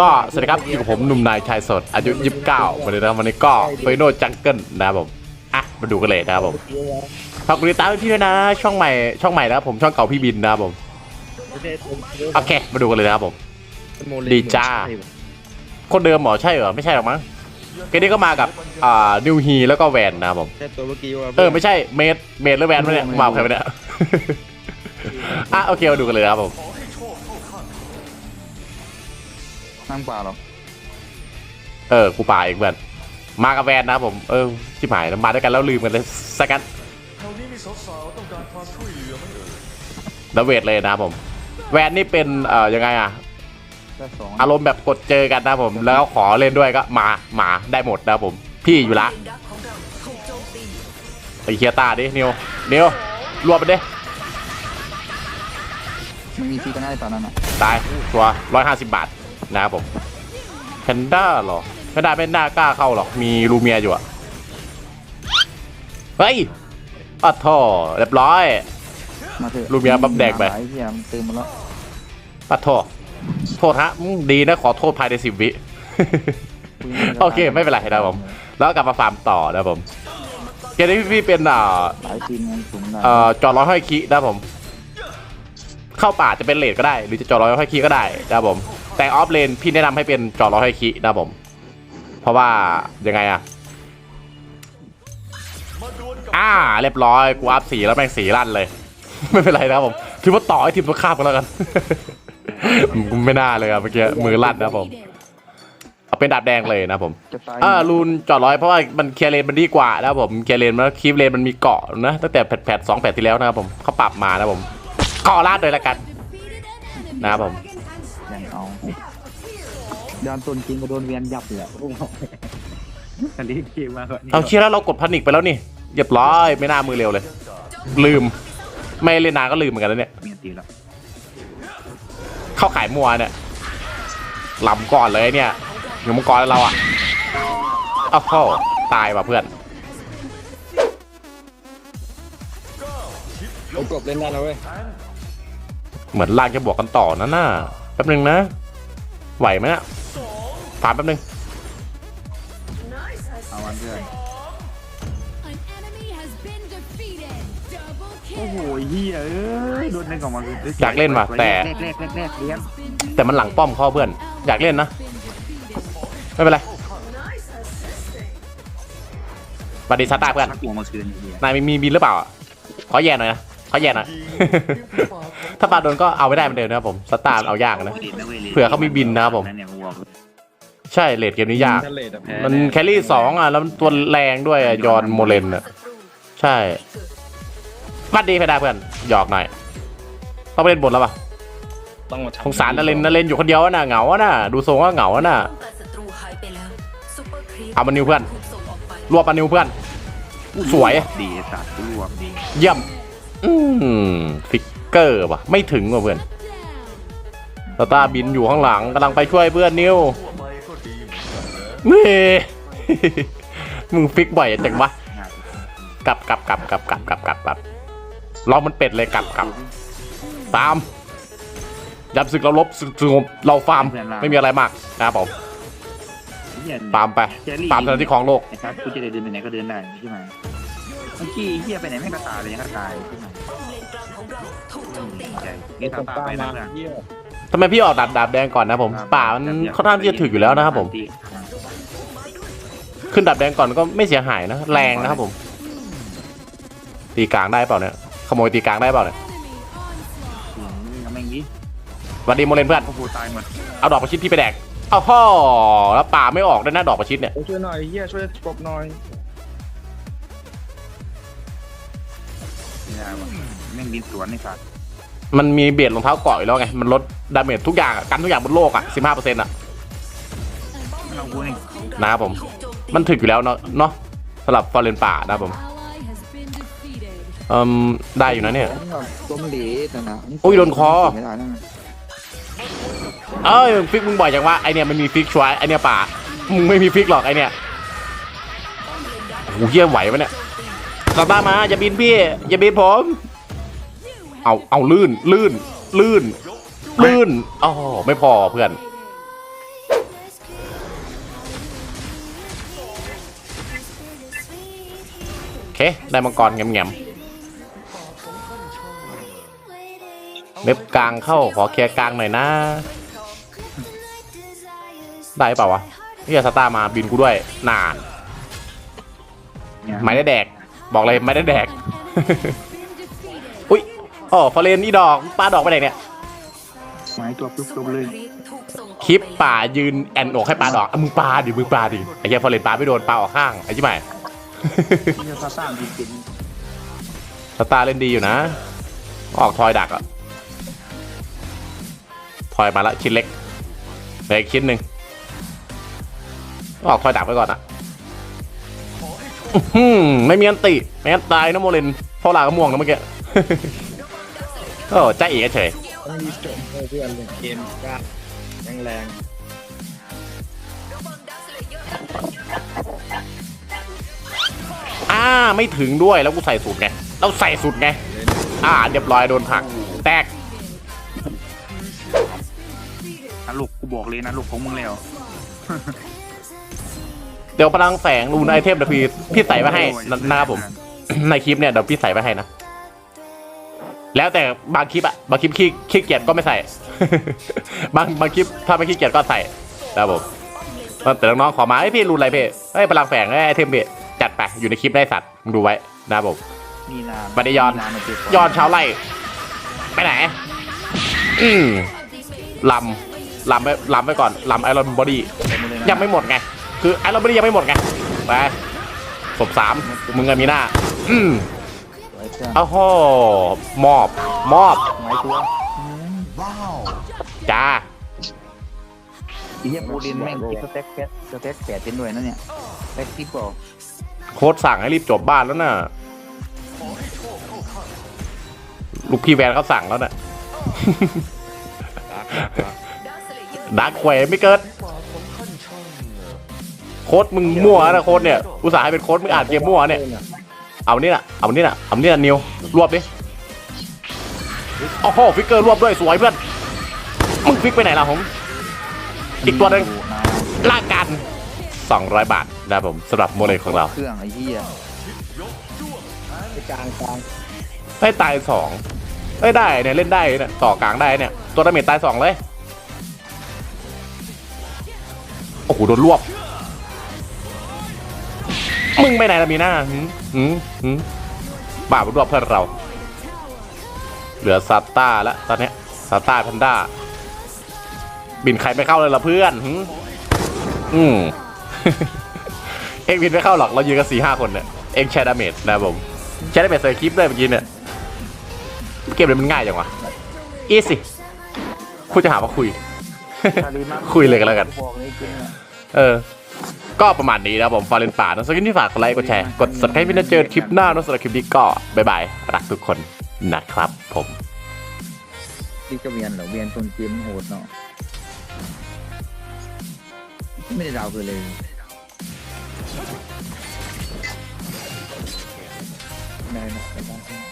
ก็สวัสดีครับอยู่กับผมหนุ่มนายชายสดอายุ 29วันนี้นะครับวันนี้ก็เฟโนจังเกิลนะครับผมอะมาดูกันเลยนะครับผมฝากกดติดตามพี่ด้วยนะ ช่องใหม่ช่องใหม่นะครับผมช่องเก่าพี่บินนะครับผมโอเค มาดูกันเลยนะครับผมดีจ้า คนเดิมเหรอใช่เหรอไม่ใช่หรอกมั้งเกมนี้ก็มากับอ่านิวฮีแล้วก็แวนนะครับผมเออไม่ใช่เมดเมดหรือแวนวะเนี่ยมาเอาใครไปเนี่ยอะโอเคมาดูกันเลยนะครับผม นั่งเปล่าหรอเออกูป่าเองเพื่อนมากับแวนนะครับผมเออชิบหายแล้วมาด้วยกันแล้วลืมกันเลยสักกันแถวนี้มีสาวๆต้องการความช่วยเหลือไหมเอ่ยแล้วเวทเลยนะครับผม แวนนี่เป็นเอ่อยังไงอะแค่สองอารมณ์แบบกดเจอกันนะครับผม แล้วขอเล่นด้วยก็มามาได้หมดนะครับผม พี่อยู่ละไอเคียตาดินิวนิวรวบไปดิไม่มีซีก็ได้ตอนนั้นอะตายตัวร้อยห้าสิบบาท นะครับผมแพนด้าเหรอแพนด้าแพนด้ากล้าเข้าหรอกมีลูเมียอยู่อะเฮ้ยอัดท่อเรียบร้อย มาเถอะลูกเมียบับแดกไปไอ้เหี้ยมันเติมมาแล้วปัดโทษโทษฮะอืมดีนะขอโทษภายในสิบวิโอเคไม่เป็นไรนะครับผม แล้วกลับมาฟาร์มต่อนะครับผมเกมนี้พี่เป็นอ่า หลายทีมไงผมได้เอ่อจอร้อยห้อยคีนะครับผม เข้าป่าจะเป็นเลดก็ได้ หรือจะจอร้อยห้อยคีก็ได้นะครับผม แต่ออฟเลนพี่แนะนำให้เป็นจอร้อยห้อยคีนะครับผม เพราะว่ายังไงอะอ่าเรียบร้อยกูอัพสีแล้วแม่งสีลั่นเลย ไม่เป็นไรนะครับผมถือว่าต่อให้ทีมตัวข้ามกันแล้วกันไม่น่าเลยอะเมื่อกี้มือลั่นนะครับผมเอาเป็นดาบแดงเลยนะครับผมจะตายอ่ารูนจอดร้อยเพราะว่ามันเคลียร์เลนมันดีกว่านะครับผมเคลียร์เลนมันคีฟเลนมันมีเกาะนะตั้งแต่แพทแพทสองแพทที่แล้วนะครับผมเขาปรับมานะครับผมเกาะลาดเลยละกัน นะครับผมยังเอา ยอนต้นจริงก็โดนเวียนยับเลยอะอันนี้เกมมากกว่านี้เอาเชียร์แล้วเรากดพันิกไปแล้วนี่เรียบร้อยไม่น่ามือเร็วเลย ลืม ไม่เล่นนานก็ลืมเหมือนกันแล้วเนี่ยเมียตีแล้วเข้าขายมัวเนี่ยลำก่อนเลยเนี่ยหนูมังกรเราอะเอาเข้าตายว่ะเพื่อนโอ้กบเล่นได้แล้วเว้ยเหมือนลากจะบวกกันต่อนะน่าแป๊บนึงนะ ไหวไหมเนี่ย ถามแป๊บนึงเอาวันเพื่อน An enemy has been defeated. Double โอ้โห kill. เฮียเอ้ยโดนเล่นของมันอยากเล่นว่ะแต่แรกแรกแรกแรกเลี้ยงแต่มันหลังป้อมเข้าเพื่อน อยากเล่นนะ ไม่เป็นไรบัดดีซัตตาเพื่อนชักหัวมาคืนเฮียนายมีมีบินหรือเปล่าอะขอแย่หน่อยนะขอแย่หน่อยถ้าปาโดนก็เอาไม่ได้เหมือนเดิมนะครับผมสตาร์เอายากนะเผื่อเขามีบินนะครับผมนั่นเนี่ยวัว ใช่เลดเกมนี้ยากทะเลแต่แพ้มันแครี่สองอะ แล้วมันตัวแรงด้วยอะยอนโมเลนอะ ใช่บัดดีไปได้เพื่อน หยอกหน่อย ต้องไปเล่นบนแล้วป่ะต้องมาสงสารนาเลนนาเลนอยู่คนเดียวอะน่ะเหงาอะน่ะ ดูทรงว่าเหงาอะน่ะป้องกันศัตรูหายไปแล้วซุปเปอร์ครีปเอามานิวเพื่อนถูกส่งออกไปรวบปานิวเพื่อน สวย ดีสัตว์รวบดีเยี่ยม อืมฟิกเกอร์ว่ะ ไม่ถึงว่ะเพื่อน สตาร์บินอยู่ข้างหลังกำลังไปช่วยเพื่อนนิวทั่วไปก็ดี เหมือนกันนะนี่มึงฟิกบ่อยจังวะง่ายกลับกลับกลับกลับกลับกลับกลับกลับเรามันเป็ดเลยกลับกลับตามยับศึกเราลบศึกสงบเราฟาร์มไม่มีอะไรมากนะครับผมเหี้ยฟาร์มไปฟาร์มเท่านั้นที่ของโลกไอ้ครับกูจะได้เดินไปไหนก็เดินได้ใช่ไหมเมื่อกี้เฮียไปไหนไม่กระตายเลยยังกระตายใช่ไหมป้อมเลนกลางของเราถูกโจมตีใจนี่ตาตาไปนะเพื่อนทำไมพี่ออกดาบดาบแดงก่อนนะผมป่ามันค่อนข้างที่จะถึกอยู่แล้วนะครับผม ขึ้นดาบแดงก่อนก็ไม่เสียหายนะ แรงนะครับผม ตีกลางได้เปล่าเนี่ยขโมยตีกลางได้เปล่าเนี่ยยังไม่งี้สวัสดีโมเลนเพื่อน โอ้โหตายหมดเอาดอกประชิดพี่ไปแดก เอาพ่อแล้วป่าไม่ออกด้วยนะดอกประชิดเนี่ย ช่วยหน่อยเฮียช่วยกบหน่อยเนี่ยแม่งดินสวนในสัตว์มันมีเบียดรองเท้าเกาะอยู่แล้วไง มันลดดาเมจทุกอย่างอะกันทุกอย่างบนโลกอะสิบห้าเปอร์เซ็นต์อะเรากูนี่นะครับผมถูกโจ มตีมันถึกอยู่แล้วเนาะเนาะสำหรับฟอร์เรนป่านะครับผม Ally has been defeated. เอืมได้อยู่นะเนี่ยตัวมันดีแต่นะอุ้ยโดนคอ ไม่ได้นะเอ้ยฟิกมึงบ่อยจังว่าไอเนี่ยมันมีฟิกช่วยไอเนี่ยป่ามึงไม่มีฟิกหรอกไอเนี่ยโอ้โหเฮี้ยไหวปะเนี่ยกลับบ้านมาอย่าบินพี่อย่าบินผมเอาเอาลื่นลื่นลื่นลื่นอ๋อไม่พอเพื่อน เค ได้มังกรแง่มๆเล็บกลางเข้าขอเคลียร์กลางหน่อยนะ ได้เปล่าวะนี่สตาร์มาบินกูด้วยนานเนี่ยไม่ได้แดก บอกเลยไม่ได้แดก Been defeated. อุ้ยอ๋อฟอเรนนี่ดอกปลาดอกไปไหนเนี่ยไม้ตัวปุ๊บปุ๊บเลยครีถูกส่งออกคลิปไปป่ายืนแอนอกให้ปลาดอกอะมึงปลาดิมึงปลาดิไอ้เหี้ยฟอเรนปลาไม่โดนปลาออกข้างไอ้ชิบหาย นี่ซาซ่าจริงสตาร์เล่นดีอยู่นะ ออกทอยดักอะทอยมาละชิ้นเล็กเหลืออีกชิ้นหนึ่งออกทอยดักไปก่อนอะอื้อหือไม่มีอันติไม่งั้นตายนะโมเลนเพราะลากระม่วงนะเมื่อกี้ โอ้ใจเอ๋เฉย ต้องมีเสริมเพื่อนเลยเกมกล้าแรงแรง อ่าไม่ถึงด้วยแล้วกูใส่สูตรไงเราใส่สูตรไงอ่าเรียบร้อยโดนผลัก แตกนะลูกกูบอกเลยนะลูกของมึงแล้ว เดี๋ยวพลังแฝงรูนไอเทมเดี๋ยวพี่พี่ใส่ไว้ให้นะนะครับผม ในคลิปเนี่ยเดี๋ยวพี่ใส่ไว้ให้นะ แล้วแต่บางคลิปอะบางคลิปขี้ขี้เกียจก็ไม่ใส่ บางบางคลิปถ้าไม่ขี้เกียจก็ใส่นะครับผมแต่น้องๆขอมาไอ้ยพี่รูนอะไรพี่ไอ้ยพลังแฝงไอ้ยไอเทมพี่ จัดไปอยู่ในคลิปได้สัตว์มึงดูไว้นะครับผม มีนานบัดดี้ยอน มีามาเจ็บยอดชาวไร่ไปไหน อืมลำลำไปลำไปก่อนลำไอรอนบอดี้เต็มหมดเลยนะยังไม่หมดไง คือไอรอนบอดี้ยังไม่หมดไงไปศพสามมึงกับมีหน้า อืมไว้เพื่อนอ้าวโหมอบ มอบ ไม้ตัวจ้า ไอ้เหี้ยโบดินแม่งคิดสเต็กแคสสเต็กแปดเป็นด้วยนะเนี่ยแท็กทิปบอก โค้ดสั่งให้รีบจบบ้านแล้วน่ะ ลูกพี่แวนเขาสั่งแล้วน่ะ ดักแขวไม่เกิด โค้ดมึงมั่วนะโค้ดเนี่ย อุตส่าห์ให้เป็นโค้ดมึงอ่านเกมมั่วเนี่ย เอานี่น่ะ เอานี่น่ะ เอานี่น่ะนิว รวบดิโอ้โหฟิกเกอร์รวบด้วยสวยเพื่อน มึงฟิกไปไหนล่ะผมอีกตัวหนึ่งล่ากัน 200 บาท นะครับผมสำหรับโมเลของเราเครื่องไอ้เหี้ยไปกลางกลางให้ตายสองเอ้ยได้เนี่ยเล่นได้เนี่ยต่อกลางได้เนี่ย ตัวดาเมจตายสองเลย โอ้โหโดนรวบ มึงไปไหนล่ะมีหน้าหืมหืมหืมบ้ามันรวบเพื่อนเรา เหลือซาต้าแล้วตอนเนี้ยซาต้าแพนด้า บินใครไม่เข้าเลยล่ะเพื่อนหืมอืม เอ็งบินไม่เข้าหรอก เรายืนกันสี่ห้าคนเนี่ย เอ็งแชร์ดาเมจนะผมแชร์ดาเมจใส่คลิปด้วยเมื่อกี้เนี่ย เกมเลยมันง่ายจังวะ อีสิคุณจะหาว่าคุย คุยเลยกันแล้วกัน เออ ก็ประมาณนี้นะผมฟาเรนป่านะสักที่ฝากกดไลค์กดแชร์ กด subscribe พี่นะเจอคลิปหน้านะสำหรับคลิปนี้ก็บายบาย รักทุกคนนะครับผมนี่ก็เวียนเหรอเวียนต้นเกมโหดเนาะไม่ได้ดาวเลย ได้นะได้